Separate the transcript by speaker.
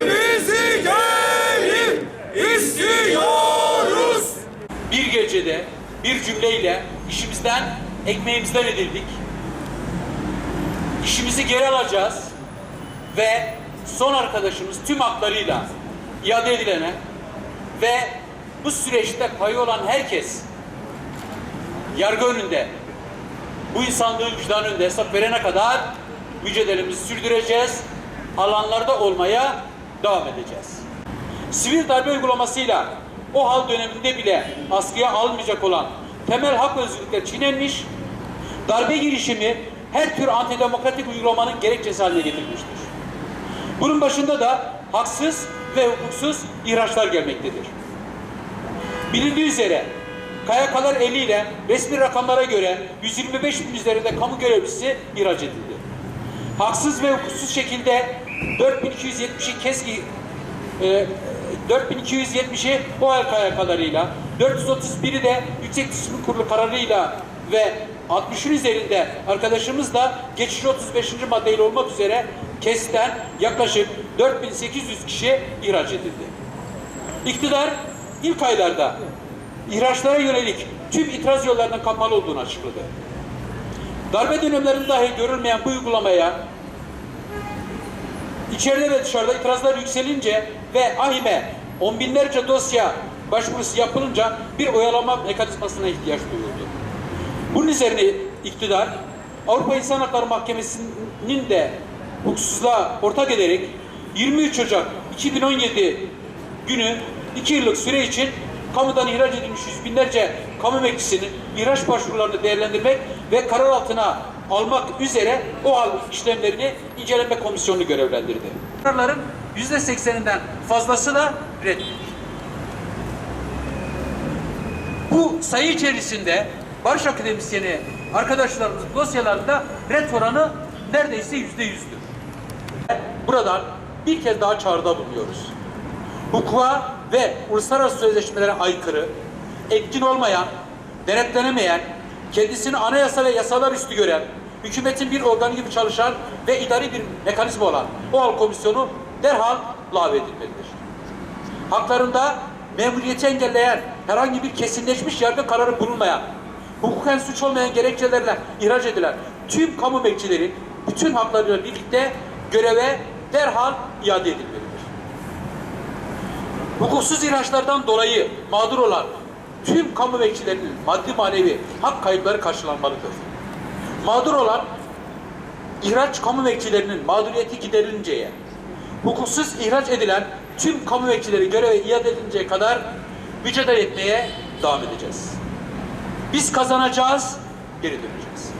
Speaker 1: Bizi gelin istiyoruz. Bir gecede bir cümleyle işimizden, ekmeğimizden edildik. İşimizi geri alacağız ve son arkadaşımız tüm haklarıyla iade edilene ve bu süreçte payı olan herkes yargı önünde bu insanlığın vicdanı önünde hesap verene kadar mücadelemizi sürdüreceğiz. Alanlarda olmaya devam edeceğiz. Sivil darbe uygulamasıyla o hal döneminde bile askıya almayacak olan temel hak özgürlükler çiğnenmiş, darbe girişimi her tür antidemokratik uygulamanın gerekçesi haline getirilmiştir. Bunun başında da haksız ve hukuksuz ihraçlar gelmektedir. Bilindiği üzere KYK'lar eliyle resmi rakamlara göre 125 bin üzerinde kamu görevlisi ihraç edildi. Haksız ve hukuksuz şekilde 4270'i KESKİ e, 4270'i OEL KYK'larıyla 431'i de Yüksek Disipline Kurulu kararıyla ve 60'ın üzerinde arkadaşımız da geçici 35. maddeyle olmak üzere KES'ten yaklaşık 4800 kişi ihraç edildi. İktidar ilk aylarda ihraçlara yönelik tüm itiraz yollarının kapalı olduğunu açıkladı. Darbe dönemlerinde dahi görülmeyen bu uygulamaya içeride ve dışarıda itirazlar yükselince ve ahime on binlerce dosya başvurusu yapılınca bir oyalama mekanizmasına ihtiyaç duyuldu. Bunun üzerine iktidar Avrupa İnsan Hakları Mahkemesi'nin de hukuksuzluğa ortak ederek 23 Ocak 2017 günü 2 yıllık süre için kamudan ihraç edilmiş yüz binlerce kamu emekçisinin ihraç başvurularını değerlendirmek ve karar altına almak üzere o hal işlemlerini inceleme komisyonunu görevlendirdi. Kararların yüzde sekseninden fazlası da reddedildi. Bu sayı içerisinde Barış Akademisyeni arkadaşlarımız dosyalarında red oranı neredeyse yüzde yüzdür. Buradan bir kez daha çağrıda bulunuyoruz. Hukuka ve uluslararası sözleşmelere aykırı, etkin olmayan, denetlenemeyen, kendisini anayasa ve yasalar üstü gören, hükümetin bir organı gibi çalışan ve idari bir mekanizma olan OAL Komisyonu derhal lağvedilmelidir haklarında memuriyeti engelleyen, herhangi bir kesinleşmiş yargı kararı bulunmayan, hukuken suç olmayan gerekçelerle ihraç edilen tüm kamu bekçileri bütün haklarıyla birlikte göreve derhal iade edilmelidir. Hukuksuz ihraçlardan dolayı mağdur olan tüm kamu bekçilerinin maddi manevi hak kayıpları karşılanmalıdır. Mağdur olan ihraç kamu bekçilerinin mağduriyeti giderilinceye, hukuksuz ihraç edilen tüm kamu bekçileri göreve iade edilinceye kadar mücadele etmeye devam edeceğiz. Biz kazanacağız, geri döneceğiz.